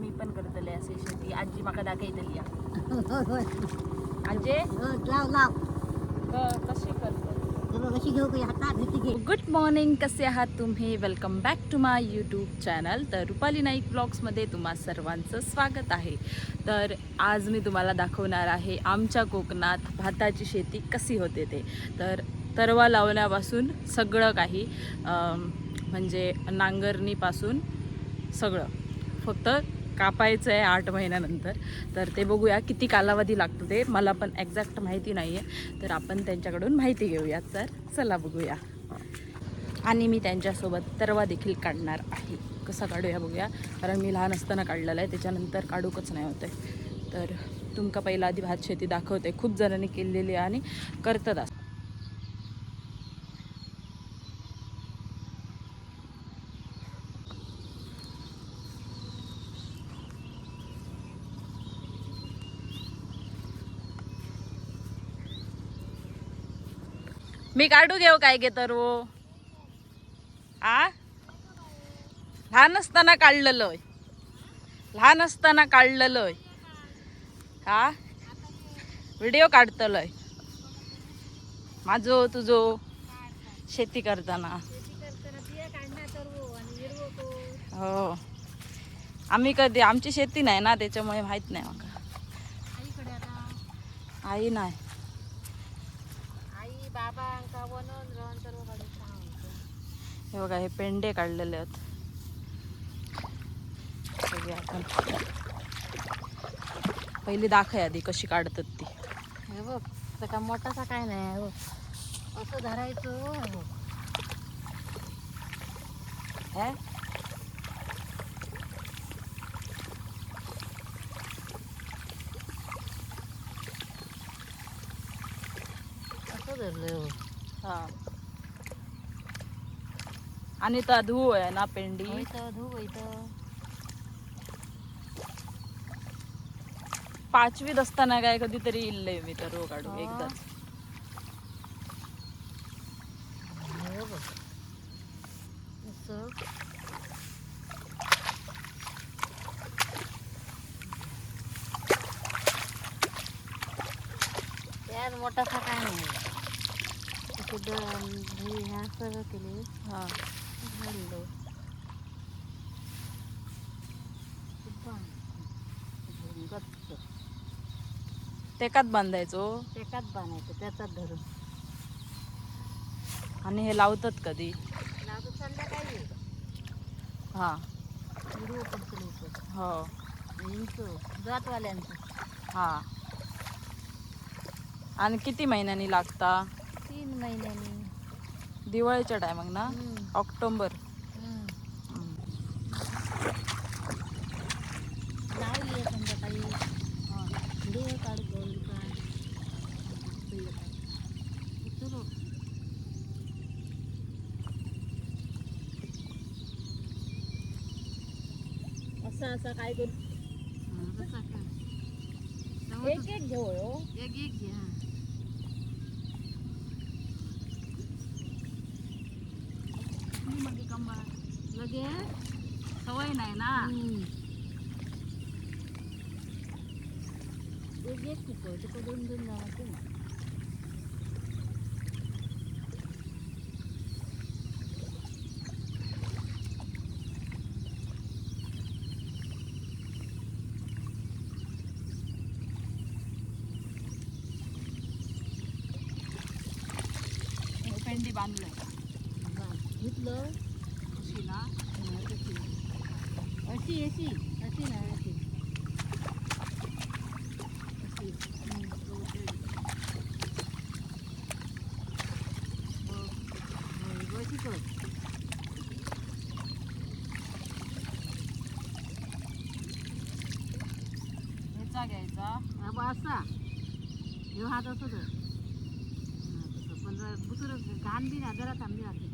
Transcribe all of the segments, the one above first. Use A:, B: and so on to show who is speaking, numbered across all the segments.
A: मी पण करतले असे शेती. आजी माका दाखयतली आजे?
B: लाव
A: कशी गुड मॉर्निंग कसे आहात तुम्ही? Welcome back to my YouTube channel तर रुपाली नाईक ब्लॉग्समध्ये तुम्हा सर्वांचं स्वागत आहे. तर आज मी तुम्हाला दाखवणार आहे आमच्या कोकणात भाताची शेती कशी होते ते. तर तरवा लावण्यापासून सगळं काही म्हणजे नांगरणीपासून सगळं. फक्त कापायचं आहे आठ महिन्यानंतर. तर ते बघूया किती कालावधी लागतो ते. मला पण एक्झॅक्ट माहिती नाही आहे तर आपण त्यांच्याकडून माहिती घेऊया तर चला बघूया. आणि मी त्यांच्यासोबत तरवा देखील काढणार आहे. कसा काढूया बघूया. कारण मी लहान असताना काढलेलं आहे. त्याच्यानंतर काढूकच नाही होते तर तुमका पहिला आधी भात शेती दाखवते. खूप जणांनी केलेली आहे आणि करतात मी काढू घेऊ काय घे तर आ? लहान असताना काढलेलं होय. लहान असताना काढलेलं होय. हा? व्हिडिओ काढतलोय माझो तुझो. शेती करताना. हो. आम्ही कधी आमची शेती नाही ना त्याच्यामुळे माहीत नाही मग आई नाही.
B: बनवून राहून सर्व.
A: हे बघा हे पेंडे काढलेले आहेत. आपण. पहिली दाखय आधी कशी काढतात ती.
B: हे बघ का मोठासा काय नाही हो असं धरायचं हे बघ.
A: हे?
B: असं धरलं हो.
A: हा आणि तर धू आहे ना पेंडी? पाचवीत असताना काय कधीतरी इल्लय मी तर रो काढू
B: हा.
A: एकदाच
B: हे बघ असं त्यात मोठासा काय नाही असं द- हे ह्या सगळं केले
A: हा
B: घाललो गच्च
A: तेकात बांधायचो
B: एकाच बांधायचं त्याचात धरून.
A: आणि हे लावतात कधी?
B: लागू संध्याकाळी.
A: हा. हो.
B: जातवाल्यांचं.
A: हा. आणि किती महिन्यांनी लागता?
B: तीन महिन्यांनी.
A: दिवाळीच्या टायमंग ना?
B: हम्म.
A: ऑक्टोबर
B: हम्म.
A: हम्म.
B: लावली आहे संध्याकाळी व्हिडिओ काढ बोल काय पहिलं काय. उचलू.
A: असं असं काय करू
B: हा, तसा काय.
A: एक एक घेऊ हो
B: एक एक घे हा.
A: लगे सवय नाही ना
B: हम्म. एक एक पिकव तिकडे दोन दोन लावायचे ना.
A: हे पेंडी बांधलंय
B: बा, घेतलं
A: अशी ना
B: हा, तशी अशी अशी अशी नाही अशी अशी हम्म, ओके. बघ. होय, बघ अशी कर.
A: ह्याचा घ्यायचा
B: हा बा असा ह्यो हात असं धर म्हणजे हा, दुसरं घाण बी ना जरा थांबी राहते.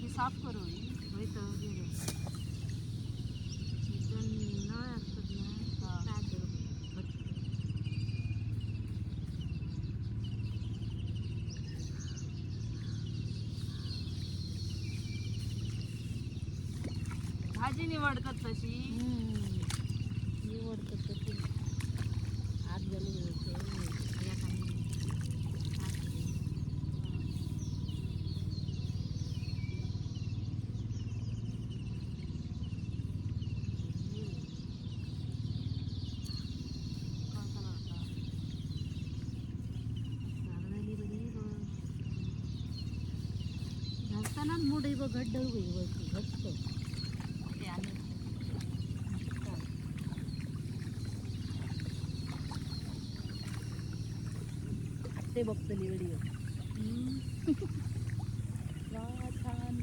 A: हे साफ करू
B: होय तर घे रे. नळ असतात ना काय करू?
A: भाजी निवडतात तशी
B: निवडतात तशी. आत झाली घालताना मोठे बघ घड्ड घट्ट.
A: ते आणि
B: ते बघतली व्हिडिओ.
A: छान.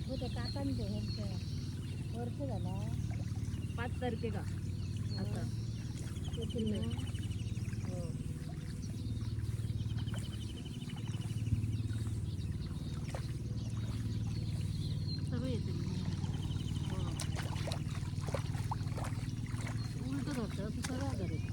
B: हो त्या काकांचे ह्यांच्या वर्ष झाला.
A: पाच तारखेला
B: आता येतील ना हो सगळे येतील हो उलट धरतं असं सगळं करेल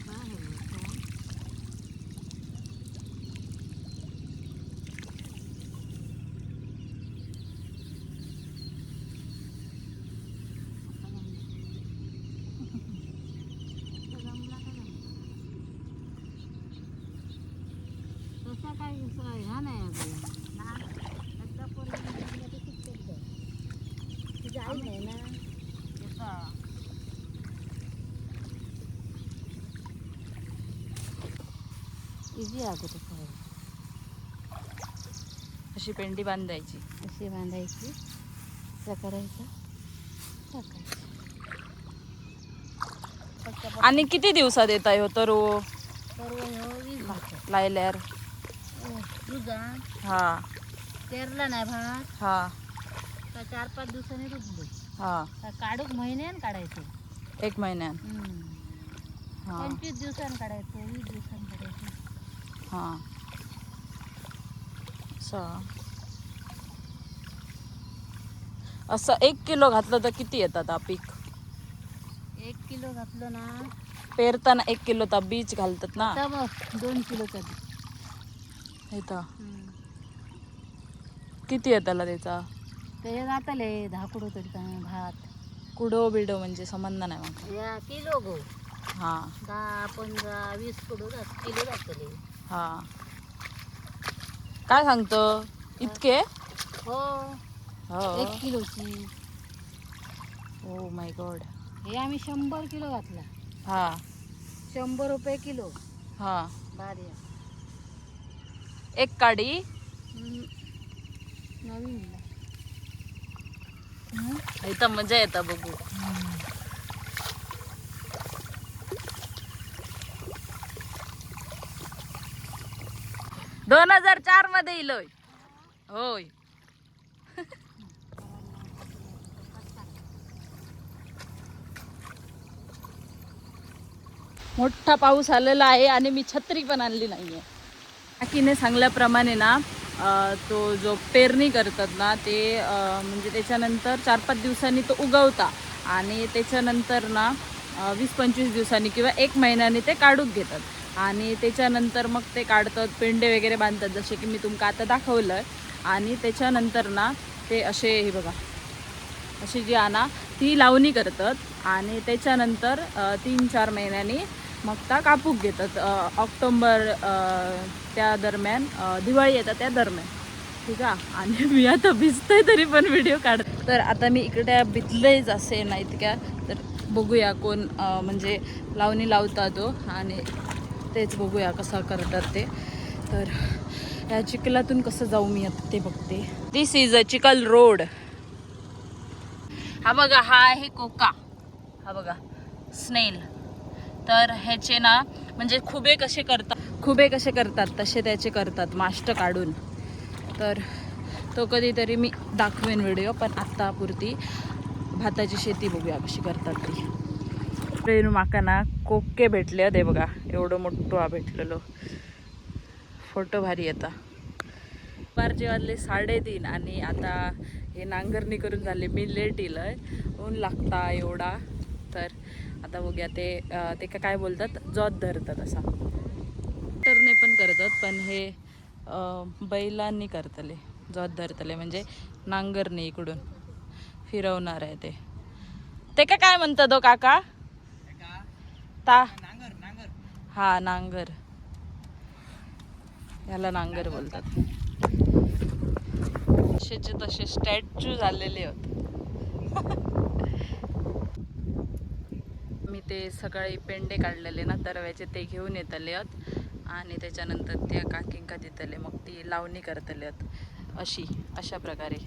B: काय आहे बरं? तसा काही ह्या नाही अगं लहान आता पोरगी तुझी आई नाही ना
A: याचा
B: इझी अगं तसं
A: अशी पेंडी बांधायची.
B: अशी बांधायची. करायचं. टाकायचं.
A: आणि किती दिवसात येत आहे हो तर?
B: सर्व ह्यो वीस भाकर
A: लायल्यार
B: तुझा
A: हा.
B: पेरला नाही भात.
A: हा.
B: चार पाच दिवसांनी रुजलो.
A: हा.
B: काढूक महिन्यान काढायचं.
A: एक महिन्यात हा.
B: पंचवीस दिवसांनी काढायचं वीस दिवसांनी काढायचं.
A: हा. असं. असं एक किलो घातलं तर किती येतात हा पीक?
B: एक किलो घातलं ना.
A: पेरताना एक किलो तर बीज घालतात ना?
B: तर बघ दोन किलोचा बी.
A: इथं. किती येताला त्याचा?
B: ते घातले दहा किलो तरी काय भात.
A: कुडो बिडो म्हणजे संबंध नाही मग.
B: या किलो गो.
A: हा.
B: दहा पंधरा वीस किलो जात किलो घातले.
A: हा. काय सांगतो? इतके?
B: हो.
A: हो.
B: एक किलोची.
A: ओ माय गॉड
B: हे आम्ही शंभर किलो घातला.
A: हा.
B: शंभर रुपये किलो.
A: हा.
B: भारी
A: एक काडी?
B: नवीन
A: इथं मजा येतं बघू. दोन हजार चारमध्ये इलोय. होय. मोठा पाऊस आलेला आहे आणि मी छत्री पण आणली नाही आहे काकीने सांगल्याप्रमाणे ना तो जो पेरणी करतात ना ते म्हणजे त्याच्यानंतर चार पाच दिवसांनी तो उगवता आणि त्याच्यानंतर ना वीस पंचवीस दिवसांनी किंवा एक महिन्याने ते काढून घेतात. आणि त्याच्यानंतर मग ते काढतात पेंडे वगैरे बांधतात जसे की मी तुमका आता दाखवलं आणि त्याच्यानंतर ना ते असे हे बघा अशी जी आणा ती लावणी करतात. आणि त्याच्यानंतर तीन चार महिन्यांनी मग त्या कापूक घेतात. ऑक्टोंबर त्या दरम्यान दिवाळी येतात त्या दरम्यान. ठीक आहे? आणि मी आता भिजतोय तरी पण व्हिडिओ काढ तर आता मी इकडे भिजलेच असे नाहीत का तर बघूया कोण म्हणजे लावणी लावता तो. आणि तेच बघूया कसं करतात ते. तर या चिखलातून कसं जाऊ मी आता ते बघते. दिस इज अ चिखल रोड हा बघा हा आहे कोका. हा बघा स्नेल तर ह्याचे ना म्हणजे खुबे कसे करतात? खुबे कसे करतात? तसे त्याचे करतात माष्ट काढून. तर तो कधीतरी मी दाखवेन व्हिडिओ पण आत्तापुरती भाताची शेती बघूया कशी करतात ती. रेणू माका ना कोके भेटले दे बघा एवढं मोठं हा भेटलेलो फोटो भारी येता दुपारचे वाजले साडेतीन आणि आता हे नांगरणी करून झाले मी लेट येलंय ऊन लागता एवढा. तर आता बघूया ते ते काय बोलतात? जॉत धरतात असा. टरने पण करतात पण हे बैलांनी करतले. जॉत धरतले म्हणजे नांगरणी इकडून फिरवणार आहे ते. ते काय म्हणतात तो काका? ता हा नांगर. याला नांगर बोलतात. तसेचे तसे स्टॅच्यू झालेले होत मी ते सकाळी पेंडे काढलेले ना तरव्याचे ते घेऊन येतले आहेत. आणि त्याच्यानंतर त्या काकींका देतले मग ती लावणी करतले आहेत. अशी अशा प्रकारे.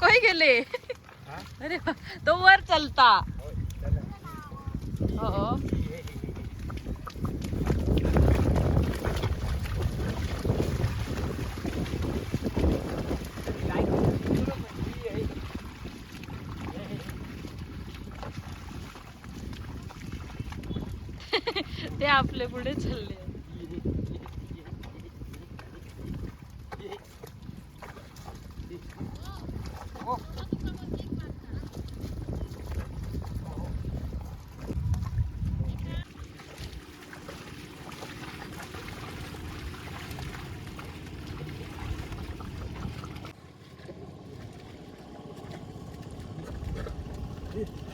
A: कोय गेले? अरे तो वर चलता. हो ते आपले पुढे चालले. Yeah.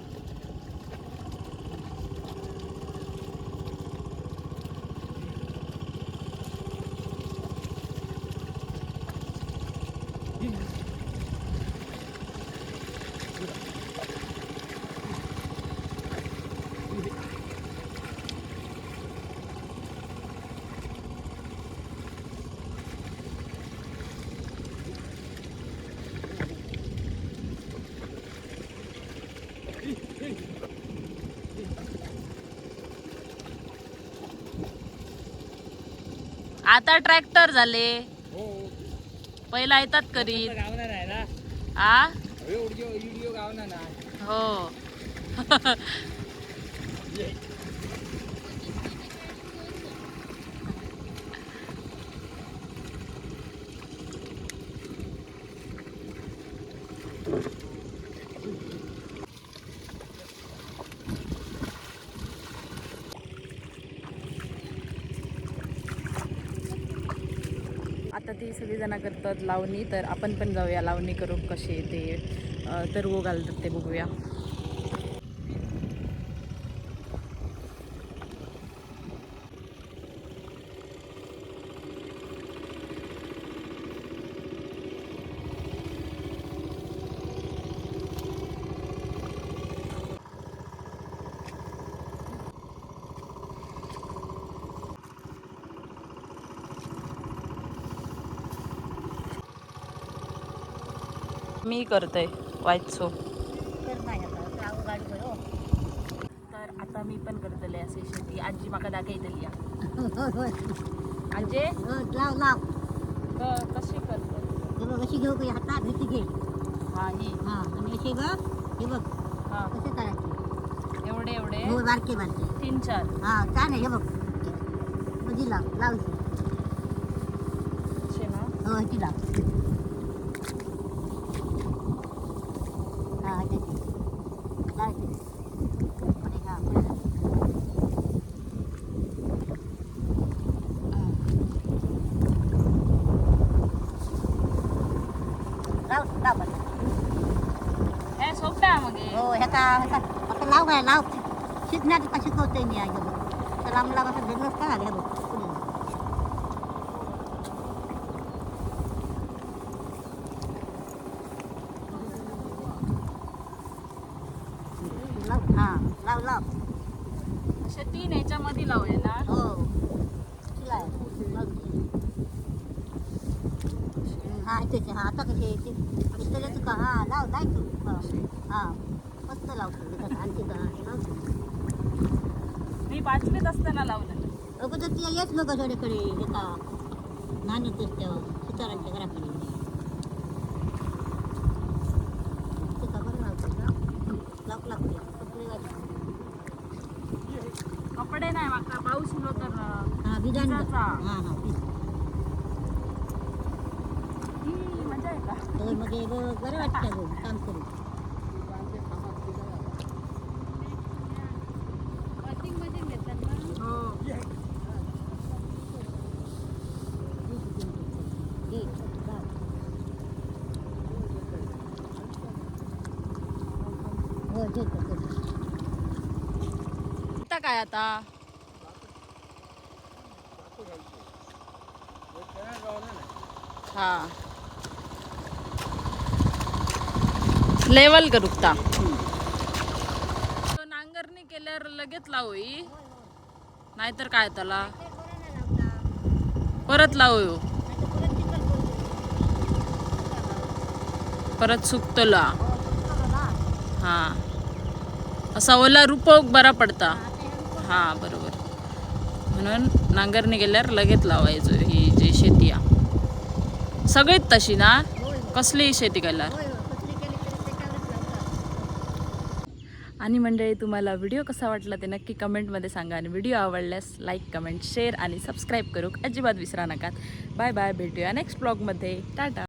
A: आता ट्रॅक्टर झाले. पहिला येतात करीत
C: गावणार आहे ना?
A: आ? हो आता ती सगळीजणं करतात लावणी तर आपण पण जाऊया. लावणी करून कसे ते. तर वो घालतात ते बघूया. मी करते वाचो
D: तर नाही आता लावू गाडी बरं, हो.
A: तर आता मी पण करतले असे शेती. आजी माका दाखयतली. आजे?
D: हो, लाव लाव.
A: क- कशी
D: हे बघ अशी घेऊ का हातात भीती घे.
A: हा ही.
D: हा आणि अशी बघ हे बघ
A: हा.
D: कसे करायचे?
A: एवढे एवढे?
D: हो बारके बारके.
A: तीन चार.
D: हा छान आहे हे बघ. मधी लाव लाव.
A: असे
D: हो ती लाव हा इथे. लाव इथे. पुढे, हा, पुढे लाव. लाव लाव बरं.
A: हे सोपं आहे मग हे.
D: हो ह्याचा ह्याचा आता लाव काय लाव. शिकण्यात का शिकवते मी आहे बघ तर लांब लांब असं धरलंच का बघ पुढे. लाव हां लाव लाव
A: असे तीन ह्याच्यामध्ये लावूया ना
D: हो शिलाई. लाव. हा इथे इथे. हा आता कसे येते इथे का हा लाव लाय तू हा. हा मस्त लावतो आणखी
A: मी पाचवीत असताना लावलं
D: अगोदर तिला येत नका थोडेकडे हे का नाणीत तेव्हा सुतारांच्या घराकडे ते का बरं लावतो का लावू लागते कपडे वाजले.
A: कपडे नाही माका पाऊस इलो तर
B: हा बिजान
A: बिजाचा.
B: हा हा बिज.
A: ही मजा आहे का
B: तर मग हे ब- बरं वाटतं गं काम करून
A: हो
B: घे, बघ. हो देतो देतो.
A: आता काय आता हा. लेवल करूकता नांगरणी केल्यावर लगेच लावू नाहीतर काय त्याला? परत लावू परत सुकतला. हा. असा ओला रुपक बरा पडता. हा बरोबर. म्हणून नांगरणी केल्यावर लगेच लावायचो ही जी शेती आहे. सगळीच तशी ना? कसलीही शेती केल्यावर आणि मंडळी तुम्हाला व्हिडिओ कसा वाटला ते नक्की कमेंटमध्ये सांगा आणि व्हिडिओ आवडल्यास लाईक कमेंट शेअर आणि सबस्क्राईब करू. अजिबात विसरा नका. बाय बाय भेटूया नेक्स्ट ब्लॉगमध्ये टाटा.